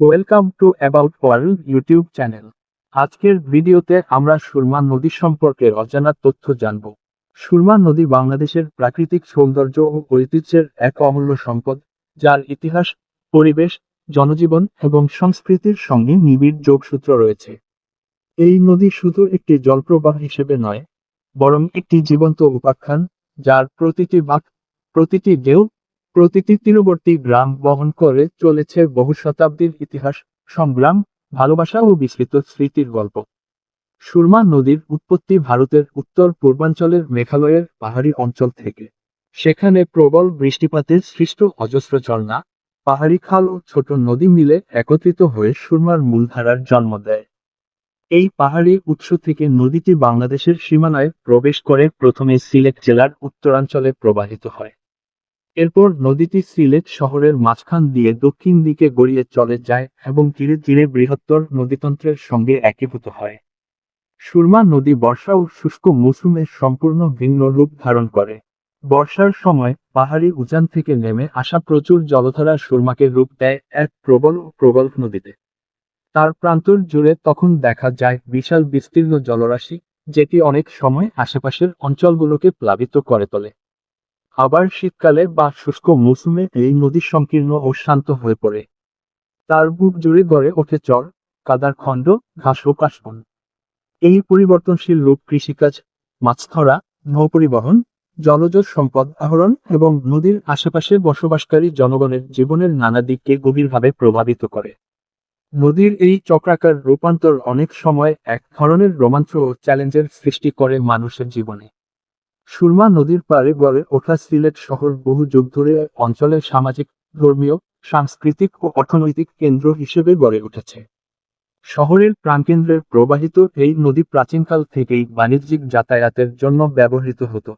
Welcome to about world YouTube channel আজকের ভিডিওতে আমরা সুরমা নদী সম্পর্কে অজানা তথ্য জানব। সুরমা নদী বাংলাদেশের প্রাকৃতিক সৌন্দর্য ও ঐতিহ্যের এক অমূল্য সম্পদ, যার ইতিহাস, পরিবেশ, জনজীবন এবং সংস্কৃতির সঙ্গে নিবিড় যোগসূত্র রয়েছে। এই নদী শুধু একটি জলপ্রবাহ হিসেবে নয়, বরং একটি জীবন্ত উপাখ্যান, যার প্রতিটি বাঁক, প্রতিটি ঢেউ প্রতিটি তীরবর্তী গ্রাম বহন করে চলেছে বহু শতাব্দীর ইতিহাস, সংগ্রাম, ভালোবাসা ও বিস্তৃত স্মৃতির গল্প। সুরমা নদীর উৎপত্তি ভারতের উত্তর পূর্বাঞ্চলের মেঘালয়ের পাহাড়ি অঞ্চল থেকে। সেখানে প্রবল বৃষ্টিপাতের সৃষ্ট অজস্র ঝর্ণা, পাহাড়ি খাল ও ছোট নদী মিলে একত্রিত হয়ে সুরমার মূলধারার জন্ম দেয়। এই পাহাড়ি উৎস থেকে নদীটি বাংলাদেশের সীমানায় প্রবেশ করে প্রথমে সিলেট জেলার উত্তরাঞ্চলে প্রবাহিত হয়। এরপর নদীটি সিলেট শহরের মাঝখান দিয়ে দক্ষিণ দিকে গড়িয়ে চলে যায় এবং ধীরে ধীরে বৃহত্তর নদীতন্ত্রের সঙ্গে একীভূত হয়। সুরমা নদী বর্ষা ও শুষ্ক মৌসুমে সম্পূর্ণ ভিন্ন রূপ ধারণ করে। বর্ষার সময় পাহাড়ি উজান থেকে নেমে আসা প্রচুর জলধারা সুরমাকে রূপ দেয় এক প্রবল ও প্রগল্ভ নদীতে। তার প্রান্তর জুড়ে তখন দেখা যায় বিশাল বিস্তীর্ণ জলরাশি, যেটি অনেক সময় আশেপাশের অঞ্চলগুলোকে প্লাবিত করে তোলে। আবার শীতকালে বা শুষ্ক মৌসুমে এই নদী সংকীর্ণ ও শান্ত হয়ে পড়ে। তার বুক জুড়ে গড়ে ওঠে চর, কাদার খণ্ড, ঘাস ও কাশবন। এই পরিবর্তনশীল রূপ কৃষিকাজ মাছ ধরা নৌপরিবহন, জলজ সম্পদ আহরণ এবং নদীর আশেপাশে বসবাসকারী জনগণের জীবনের নানা দিককে গভীরভাবে প্রভাবিত করে। নদীর এই চক্রাকার রূপান্তর অনেক সময় এক ধরনের রোমাঞ্চ ও চ্যালেঞ্জের সৃষ্টি করে মানুষের জীবনে। সুরমা নদীর পাড়ে গড়ে ওঠা সিলেট শহর বহু যুগ ধরে অঞ্চলের সামাজিক, ধর্মীয়, সাংস্কৃতিক ও অর্থনৈতিক কেন্দ্র হিসেবে গড়ে উঠেছে। শহরের প্রাণকেন্দ্রের প্রবাহিত এই নদী প্রাচীনকাল থেকেই বাণিজ্যিক যাতায়াতের জন্য ব্যবহৃত হতো।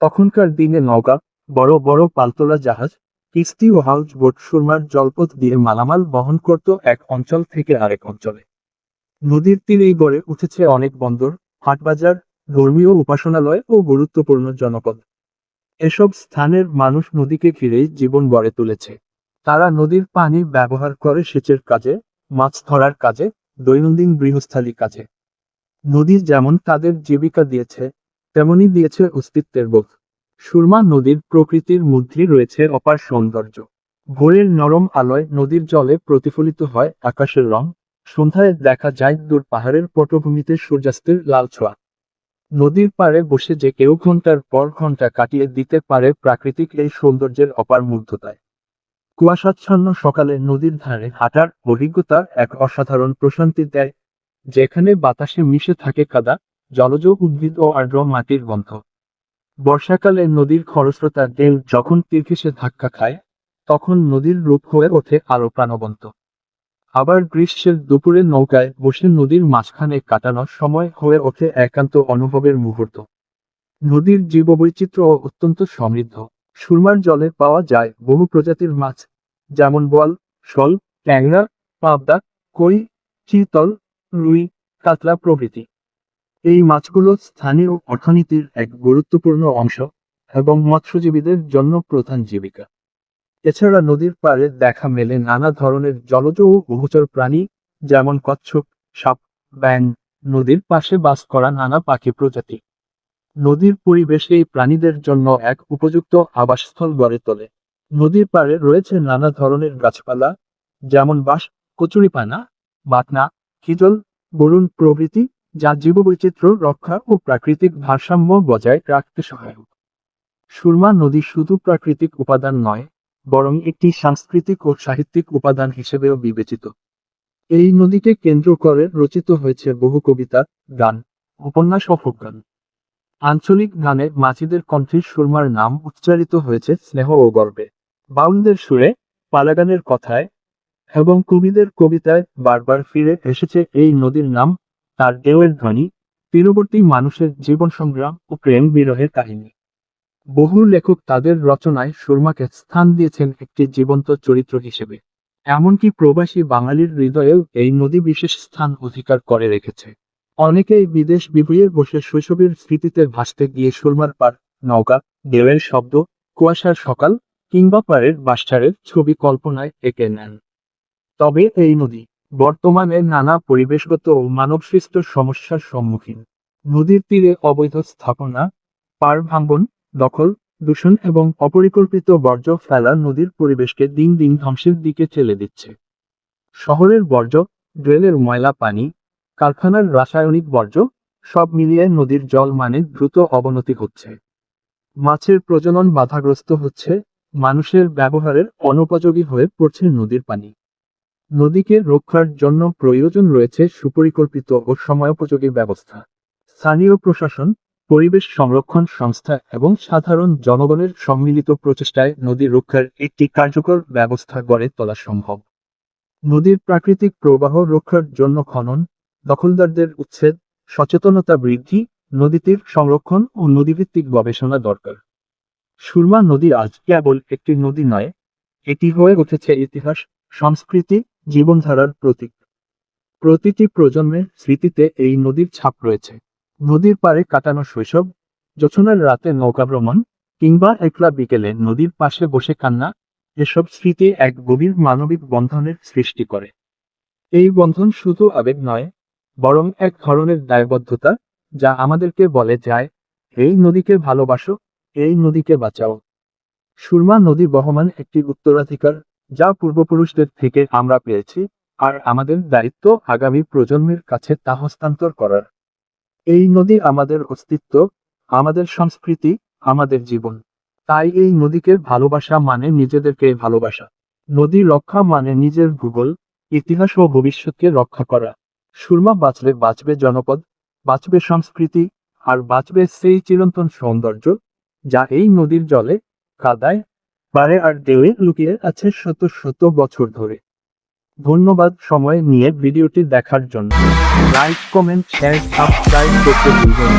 তখনকার দিনে নৌকা বড় বড় পালতোলা জাহাজ, কিস্তি ও হাউস বোট সুরমার জলপথ দিয়ে মালামাল বহন করত এক অঞ্চল থেকে আরেক অঞ্চলে। নদীর তীরেই গড়ে উঠেছে অনেক বন্দর, হাটবাজার ধর্মীয় উপাসনালয় ও গুরুত্বপূর্ণ জনপদ। এসব স্থানের মানুষ নদীকে ঘিরেই জীবন গড়ে তুলেছে। তারা নদীর পানি ব্যবহার করে সেচের কাজে, মাছ ধরার কাজে, দৈনন্দিন গৃহস্থালী কাজে। নদী যেমন তাদের জীবিকা দিয়েছে, তেমনি দিয়েছে অস্তিত্বের বোধ। সুরমা নদীর প্রকৃতির মধ্যে রয়েছে অপার সৌন্দর্য। ভোরের নরম আলোয় নদীর জলে প্রতিফলিত হয় আকাশের রং। সন্ধ্যায় দেখা যায় দূর পাহাড়ের পটভূমিতে সূর্যাস্তের লাল ছোঁয়া। নদীর পাড়ে বসে যে কেউ ঘণ্টার পর ঘণ্টা কাটিয়ে দিতে পারে প্রাকৃতিক এই সৌন্দর্যের অপার মুগ্ধতায় কুয়াশাচ্ছন্ন সকালে নদীর ধারে হাঁটার অভিজ্ঞতা এক অসাধারণ প্রশান্তি দেয়, যেখানে বাতাসে মিশে থাকে কাদা, জলজ উদ্ভিদ ও আর্দ্র মাটির গন্ধ। বর্ষাকালে নদীর খরস্রোতা ঢেউ যখন তীরঘেসে ধাক্কা খায়, তখন নদীর রূপ হয়ে ওঠে আরও প্রাণবন্ত। আবার গ্রীষ্মের দুপুরে নৌকায় বসে নদীর মাঝখানে কাটানোর সময় হয়ে ওঠে একান্ত অনুভবের মুহূর্ত। নদীর জীববৈচিত্র্য অত্যন্ত সমৃদ্ধ। সুরমার জলে পাওয়া যায় বহু প্রজাতির মাছ, যেমন বল শল, ট্যাংরা, পাবদা, কই, চিতল, রুই, কাতলা প্রভৃতি। এই মাছগুলো স্থানীয় অর্থনীতির এক গুরুত্বপূর্ণ অংশ এবং মৎস্যজীবীদের জন্য প্রধান জীবিকা। এছাড়া নদীর পাড়ে দেখা মেলে নানা ধরনের জলজ ও উভচর প্রাণী, যেমন কচ্ছপ, সাপ ব্যাং নদীর পাশে বাস করা নানা পাখি প্রজাতি। নদীর পরিবেশ এই প্রাণীদের জন্য এক উপযুক্ত আবাসস্থল গড়ে তোলে। নদীর পাড়ে রয়েছে নানা ধরনের গাছপালা, যেমন বাঁশ, কচুরিপানা, বাটনা খিজল বরুণ প্রভৃতি, যা জীববৈচিত্র্য, রক্ষা ও প্রাকৃতিক ভারসাম্য বজায় রাখতে সহায়ক। সুরমা নদী শুধু প্রাকৃতিক উপাদান নয় বরং একটি সাংস্কৃতিক ও সাহিত্যিক উপাদান হিসেবেও বিবেচিত। এই নদীকে কেন্দ্র করে রচিত হয়েছে বহু কবিতা, গান, উপন্যাস ও গান। আঞ্চলিক গানে মাঝিদের কণ্ঠে সুরমার নাম উচ্চারিত হয়েছে স্নেহ ও গর্বে। বাউলদের সুরে, পালাগানের কথায় এবং কবিদের কবিতায় বারবার ফিরে এসেছে এই নদীর নাম, তার ঢেউয়ের ধ্বনি, তীরবর্তী মানুষের জীবন সংগ্রাম ও প্রেম বিরহের কাহিনী। বহু লেখক তাদের রচনায় সুরমাকে স্থান দিয়েছেন একটি জীবন্ত চরিত্র হিসেবে। এমনকি প্রবাসী বাঙালির হৃদয়েও এই নদী বিশেষ স্থান অধিকার করে রেখেছে। অনেকেই বিদেশ বিভুঁয়ে বসে শৈশবের স্মৃতিতে ভাসতে গিয়ে সুরমার পার নৌকা ঢেউয়ের শব্দ, কুয়াশার সকাল, কিংবা পাড়ের বাসচারের ছবি কল্পনায় এঁকে নেন। তবে এই নদী বর্তমানে নানা পরিবেশগত ও মানবসৃষ্ট সমস্যার সম্মুখীন। নদীর তীরে অবৈধ স্থাপনা পার ভাঙ্গন দখল, দূষণ এবং অপরিকল্পিত বর্জ্য ফেলা নদীর পরিবেশকে দিন দিন ধ্বংসের দিকে ঠেলে দিচ্ছে। শহরের বর্জ্য, ড্রেনের ময়লা পানি, কারখানার রাসায়নিক বর্জ্য, সব মিলিয়ে নদীর জল মানে দ্রুত অবনতি হচ্ছে মাছের প্রজনন বাধাগ্রস্ত হচ্ছে, মানুষের ব্যবহারের অনুপযোগী হয়ে পড়ছে নদীর পানি। নদীকে রক্ষার জন্য প্রয়োজন রয়েছে সুপরিকল্পিত ও সময়োপযোগী ব্যবস্থা। স্থানীয় প্রশাসন পরিবেশ সংরক্ষণ সংস্থা এবং সাধারণ জনগণের সম্মিলিত প্রচেষ্টায় নদী রক্ষার একটি কার্যকর ব্যবস্থা গড়ে তোলা সম্ভব। নদীর প্রাকৃতিক প্রবাহ রক্ষার জন্য খনন, দখলদারদের উচ্ছেদ, সচেতনতা বৃদ্ধি, নদীতীর সংরক্ষণ ও নদীভিত্তিক গবেষণা দরকার। সুরমা নদী আজ কেবল একটি নদী নয়, এটি হয়ে উঠেছে ইতিহাস, সংস্কৃতি, জীবনধারার প্রতীক। প্রতিটি প্রজন্মের স্মৃতিতে এই নদীর ছাপ রয়েছে। নদীর পাড়ে কাটানো শৈশব জোছনার রাতে নৌকা ভ্রমণ, কিংবা একলা বিকেলে নদীর পাশে বসে কান্না, এসব স্মৃতি এক গভীর মানবিক বন্ধনের সৃষ্টি করে। এই বন্ধন শুধু আবেগ নয়, বরং এক ধরনের দায়বদ্ধতা যা আমাদেরকে বলে যায়, এই নদীকে ভালোবাসো, এই নদীকে বাঁচাও। সুরমা নদী বহমান একটি উত্তরাধিকার যা পূর্বপুরুষদের থেকে আমরা পেয়েছি, আর আমাদের দায়িত্ব আগামী প্রজন্মের কাছে তা হস্তান্তর করার। এই নদী আমাদের অস্তিত্ব, আমাদের সংস্কৃতি, আমাদের জীবন। তাই এই নদীকে ভালোবাসা মানে নিজেদেরকে ভালোবাসা। নদী রক্ষা মানে নিজের ভূগোল, ইতিহাস ও ভবিষ্যৎকে রক্ষা করা। সুরমা বাঁচলে বাঁচবে জনপদ, বাঁচবে সংস্কৃতি, আর বাঁচবে সেই চিরন্তন সৌন্দর্য, যা এই নদীর জলে কাদায় পারে আর ঢেউয়ে লুকিয়ে আছে শত শত বছর ধরে। ধন্যবাদ সময় নিয়ে ভিডিওটি দেখার জন্য লাইক কমেন্ট শেয়ার সাবস্ক্রাইব করতে ভুলবেন।